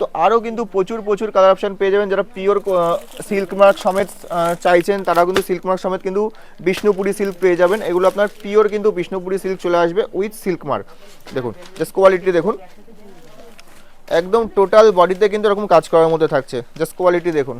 তো আরও কিন্তু প্রচুর প্রচুর কালার অপশান পেয়ে যাবেন যারা পিওর সিল্ক মার্ক সমেত চাইছেন তারা কিন্তু সিল্ক মার্ক সমেত কিন্তু বিষ্ণুপুরি সিল্ক পেয়ে যাবেন। এগুলো আপনার পিওর কিন্তু বিষ্ণুপুরি সিল্ক চলে আসবে উইথ সিল্ক মার্ক দেখুন জাস্ট কোয়ালিটি দেখুন। একদম টোটাল বডিতে কিন্তু এরকম কাজ করার মধ্যে থাকছে। জাস্ট কোয়ালিটি দেখুন।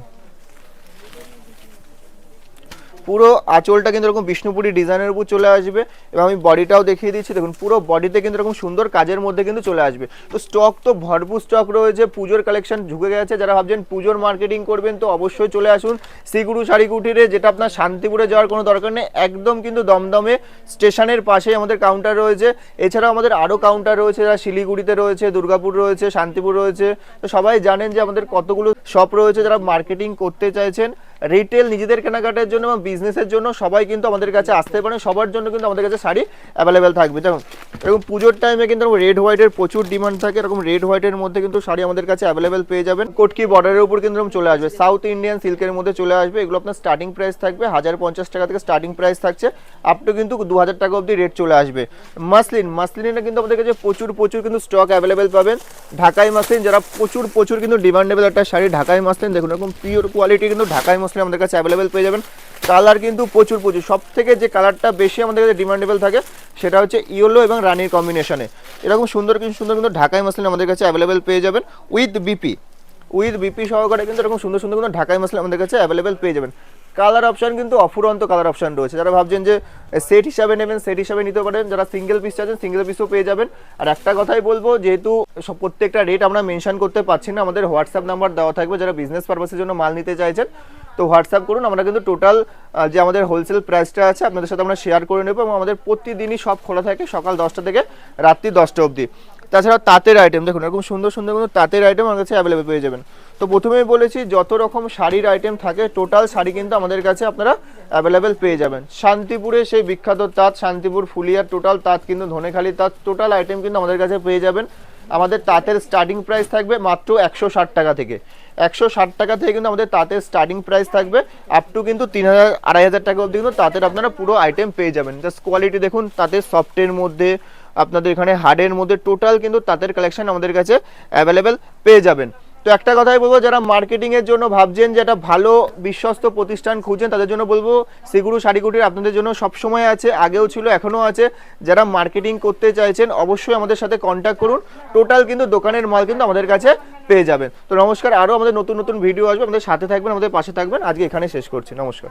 পুরো আঁচলটা কিন্তু এরকম বিষ্ণুপুরি ডিজাইনের উপর চলে আসবে এবং আমি বডিটাও দেখিয়ে দিচ্ছি। দেখুন, পুরো বডিতে কিন্তু এরকম সুন্দর কাজের মধ্যে কিন্তু চলে আসবে। তো স্টক তো ভরপুর স্টক রয়েছে, পুজোর কালেকশন ঝুঁকে গেছে। যারা ভাবছেন পুজোর মার্কেটিং করবেন, তো অবশ্যই চলে আসুন শ্রীগুরু শাড়ি কুটিরে যেটা আপনার শান্তিপুরে যাওয়ার কোনো দরকার নেই। একদম কিন্তু দমদমে স্টেশনের পাশেই আমাদের কাউন্টার রয়েছে। এছাড়াও আমাদের আরও কাউন্টার রয়েছে, যারা শিলিগুড়িতে রয়েছে, দুর্গাপুর রয়েছে, শান্তিপুর রয়েছে। তো সবাই জানেন যে আমাদের কতগুলো শপ রয়েছে যারা মার্কেটিং করতে চাইছেন। রিটেল নিজেদের কেনাকাটার জন্য এবং বিজনেসের জন্য সবাই কিন্তু আমাদের কাছে আসতে পারে, সবার জন্য কিন্তু আমাদের কাছে শাড়ি অ্যাভেলেবেল থাকবে। দেখুন, এরকম পুজোর টাইমে কিন্তু রেড হোয়াইটের প্রচুর ডিমান্ড থাকে, এরকম রেড হোয়াইটের মধ্যে কিন্তু শাড়ি আমাদের কাছে অ্যাভেলেবেল পেয়ে যাবেন। কোটকি বর্ডারের উপর কিন্তু চলে আসবে। সাউথ ইন্ডিয়ান সিল্কের মধ্যে চলে আসবে। এগুলো আপনার স্টার্টিং প্রাইস থাকবে, হাজার পঞ্চাশ টাকা থেকে স্টার্টিং প্রাইস থাকছে। আপ টু কিন্তু দু হাজার টাকা অবধি রেট চলে আসবে। মাসলিন মাসলিনে কিন্তু আমাদের কাছে প্রচুর প্রচুর কিন্তু স্টক অ্যাভেলেবেল পাবেন। ঢাকাই মাসলিন যারা প্রচুর প্রচুর কিন্তু ডিমান্ডেবল একটা শাড়ি, ঢাকাই মাসলিন দেখুন, এরকম পিওর কোয়ালিটি কিন্তু ঢাকাই মাসলিন আমাদের কাছে অ্যাভেলেবেল পেয়ে যাবেন। কালার কিন্তু প্রচুর প্রচুর। সব থেকে যে কালারটা বেশি আমাদের কাছে ডিমান্ডেবল থাকে, সেটা হচ্ছে ইয়েলো এবং রানির কম্বিনেশনে এরকম সুন্দর কিন্তু সুন্দর কিন্তু ঢাকাই মাসলিন আমাদের কাছে অ্যাভেলেবেল পেয়ে যাবেন উইথ বিপি উইথ বিপি সহকারে কিন্তু এরকম সুন্দর সুন্দর কিন্তু ঢাকাই মাসলিন আমাদের কাছে অ্যাভেলেবেল পেয়ে যাবেন। কালার অপশন কিন্তু অফুরন্ত কালার অপশন রয়েছে। যারা ভাবছেন যে সেট হিসাবে নেবেন সেট হিসাবে নিতে পারেন, যারা সিঙ্গেল পিস চাচ্ছেন সিঙ্গেল পিসও পেয়ে যাবেন। আর একটা কথাই বলব, যেহেতু প্রত্যেকটা রেট আমরা মেনশন করতে পারছি না, আমাদের হোয়াটসঅ্যাপ নাম্বার দেওয়া থাকবে। যারা বিজনেস পারপাসের জন্য মাল নিতে চাইছেন তো হোয়াটসঅ্যাপ করুন, আমরা কিন্তু টোটাল যে আমাদের হোলসেল প্রাইসটা আছে, আপনাদের সাথে আমরা শেয়ার করে নেব এবং আমাদের প্রতিদিনই সব খোলা থাকে সকাল দশটা থেকে রাত্রি দশটা অবধি। তাছাড়া তাঁতের আইটেম দেখুন, এরকম সুন্দর সুন্দর কিন্তু তাঁতের আইটেম আমার কাছে অ্যাভেলেবেল পেয়ে যাবেন। তো প্রথমেই বলেছি, যত রকম শাড়ির আইটেম থাকে, টোটাল শাড়ি কিন্তু আমাদের কাছে আপনারা অ্যাভেলেবেল পেয়ে যাবেন। শান্তিপুরে সেই বিখ্যাত তাঁত, শান্তিপুর ফুলিয়ার টোটাল তাঁত কিন্তু ধনেখালি তাঁত, টোটাল আইটেম কিন্তু আমাদের কাছে পেয়ে যাবেন। আমাদের তাঁতের স্টার্টিং প্রাইস থাকবে মাত্র একশো ষাট টাকা থেকে। একশো ষাট টাকা থেকে কিন্তু আমাদের তাঁতের স্টার্টিং প্রাইস থাকবে আপ টু কিন্তু তিন হাজার, আড়াই হাজার টাকা অবধি কিন্তু তাঁতের আপনারা পুরো আইটেম পেয়ে যাবেন। জাস্ট কোয়ালিটি দেখুন, তাঁতের সফটের মধ্যে, আপনাদের এখানে হার্ডের মধ্যে টোটাল কিন্তু তাঁতের কালেকশন আমাদের কাছে অ্যাভেলেবেল পেয়ে যাবেন। তো একটা কথাই বলব, যারা মার্কেটিং এর জন্য ভাবছেন যে একটা ভালো বিশ্বস্ত প্রতিষ্ঠান খুঁজছেন, তাদের জন্য বলব সিগুরু শাড়িকুটির আপনাদের জন্য সব সময় আছে, আগেও ছিল, এখনও আছে। যারা মার্কেটিং করতে চাইছেন, অবশ্যই আমাদের সাথে কন্ট্যাক্ট করুন। টোটাল কিন্তু দোকানের মাল কিন্তু আমাদের কাছে পেয়ে যাবেন। তো নমস্কার, আরও আমাদের নতুন নতুন ভিডিও আসবে, আমাদের সাথে থাকবেন, আমাদের পাশে থাকবেন। আজকে এখানে শেষ করছি। নমস্কার।